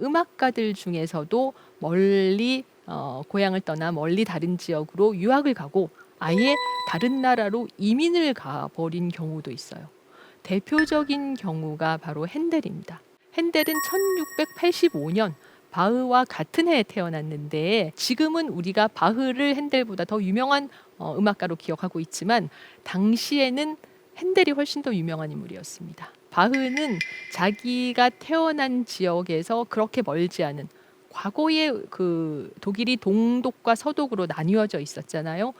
음악가들 중에서도 멀리 어, 고향을 떠나 멀리 다른 지역으로 유학을 가고 아예 다른 나라로 이민을 가버린 경우도 있어요. 대표적인 경우가 바로 핸델입니다. 핸델은 1685년 바흐와 같은 해에 태어났는데 지금은 우리가 바흐를 핸델보다 더 유명한 어, 음악가로 기억하고 있지만 당시에는 핸델이 훨씬 더 유명한 인물이었습니다. 바흐는 자기가 태어난 지역에서 그렇게 멀지 않은 과거에 그 독일이 동독과 서독으로 나뉘어져 있었잖아요.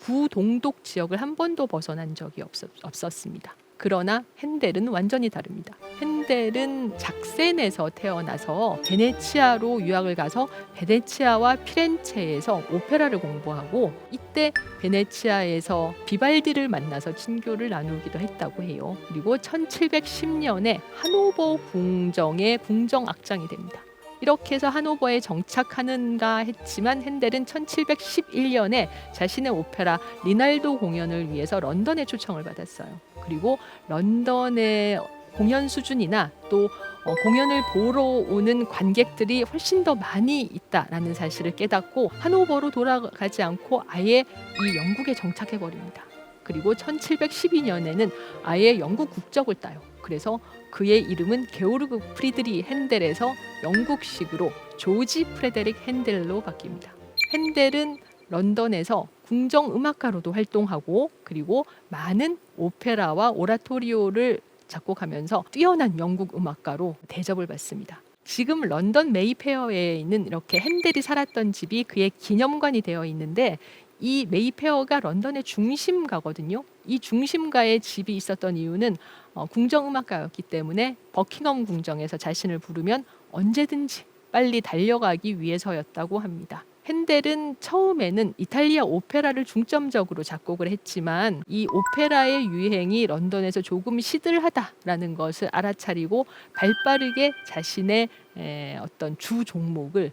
구동독 지역을 한 번도 벗어난 적이 없었, 없었습니다. 그러나 핸델은 완전히 다릅니다. 핸델은 작센에서 태어나서 베네치아로 유학을 가서 베네치아와 피렌체에서 오페라를 공부하고 이때 베네치아에서 비발디를 만나서 친교를 나누기도 했다고 해요. 그리고 1710년에 하노버 궁정의 궁정 악장이 됩니다. 이렇게 해서 하노버에 정착하는가 했지만 핸델은 1711년에 자신의 오페라 리날도 공연을 위해서 런던에 초청을 받았어요. 그리고 런던의 공연 수준이나 또 어, 공연을 보러 오는 관객들이 훨씬 더 많이 있다라는 사실을 깨닫고 하노버로 돌아가지 않고 아예 이 영국에 정착해 버립니다. 그리고 1712년에는 아예 영국 국적을 따요. 그래서 그의 이름은 게오르그 프리드리 핸델에서 영국식으로 조지 프레데릭 핸델로 바뀝니다. 핸델은 런던에서 궁정 음악가로도 활동하고 그리고 많은 오페라와 오라토리오를 작곡하면서 뛰어난 영국 음악가로 대접을 받습니다. 지금 런던 메이페어에 있는 이렇게 핸델이 살았던 집이 그의 기념관이 되어 있는데 이 메이페어가 런던의 중심가거든요. 이 중심가에 집이 있었던 이유는 어, 궁정음악가였기 때문에 버킹엄 궁정에서 자신을 부르면 언제든지 빨리 달려가기 위해서였다고 합니다. 핸델은 처음에는 이탈리아 오페라를 중점적으로 작곡을 했지만 이 오페라의 유행이 런던에서 조금 시들하다라는 것을 알아차리고 발빠르게 자신의 에, 어떤 주 종목을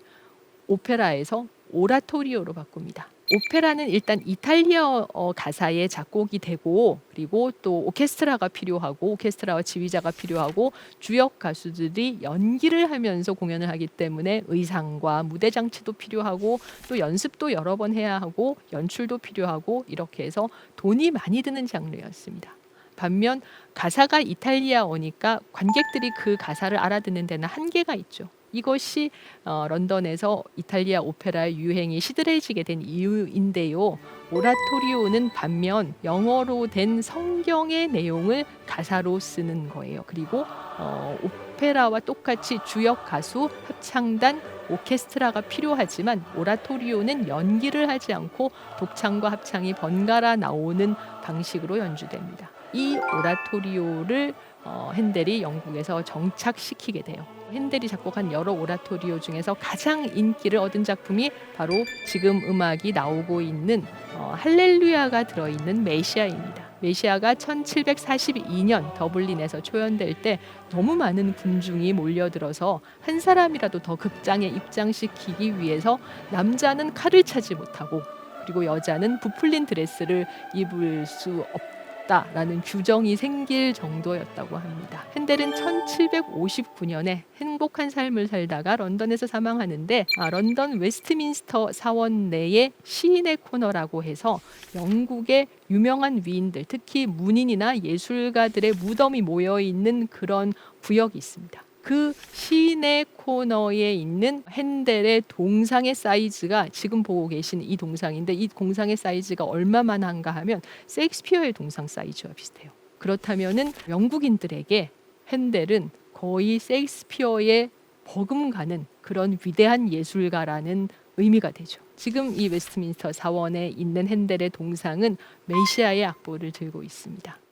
오페라에서 오라토리오로 바꿉니다. 오페라는 일단 이탈리아어 가사에 작곡이 되고 그리고 또 오케스트라가 필요하고 오케스트라와 지휘자가 필요하고 주역 가수들이 연기를 하면서 공연을 하기 때문에 의상과 무대 장치도 필요하고 또 연습도 여러 번 해야 하고 연출도 필요하고 이렇게 해서 돈이 많이 드는 장르였습니다. 반면 가사가 이탈리아어니까 관객들이 그 가사를 알아듣는 데는 한계가 있죠. 이것이 어, 런던에서 이탈리아 오페라의 유행이 시들해지게 된 이유인데요. 오라토리오는 반면 영어로 된 성경의 내용을 가사로 쓰는 거예요. 그리고 어, 오페라와 똑같이 주역 가수, 합창단, 오케스트라가 필요하지만 오라토리오는 연기를 하지 않고 독창과 합창이 번갈아 나오는 방식으로 연주됩니다. 이 오라토리오를 어, 핸델이 영국에서 정착시키게 돼요. 핸델이 작곡한 여러 오라토리오 중에서 가장 인기를 얻은 작품이 바로 지금 음악이 나오고 있는 어, 할렐루야가 들어있는 메시아입니다. 메시아가 1742년 더블린에서 초연될 때 너무 많은 군중이 몰려들어서 한 사람이라도 더 극장에 입장시키기 위해서 남자는 칼을 차지 못하고 그리고 여자는 부풀린 드레스를 입을 수 없 다라는 규정이 생길 정도였다고 합니다. 핸델은 1759년에 행복한 삶을 살다가 런던에서 사망하는데 아, 런던 웨스트민스터 사원 내에 시인의 코너라고 해서 영국의 유명한 위인들, 특히 문인이나 예술가들의 무덤이 모여 있는 그런 구역이 있습니다. 그 시인의 코너에 있는 핸델의 동상의 사이즈가 지금 보고 계신 이 동상인데 이 동상의 사이즈가 얼마만 한가 하면 셰익스피어의 동상 사이즈와 비슷해요. 그렇다면은 영국인들에게 핸델은 거의 셰익스피어에 버금가는 그런 위대한 예술가라는 의미가 되죠. 지금 이 웨스트민스터 사원에 있는 핸델의 동상은 메시아의 악보를 들고 있습니다.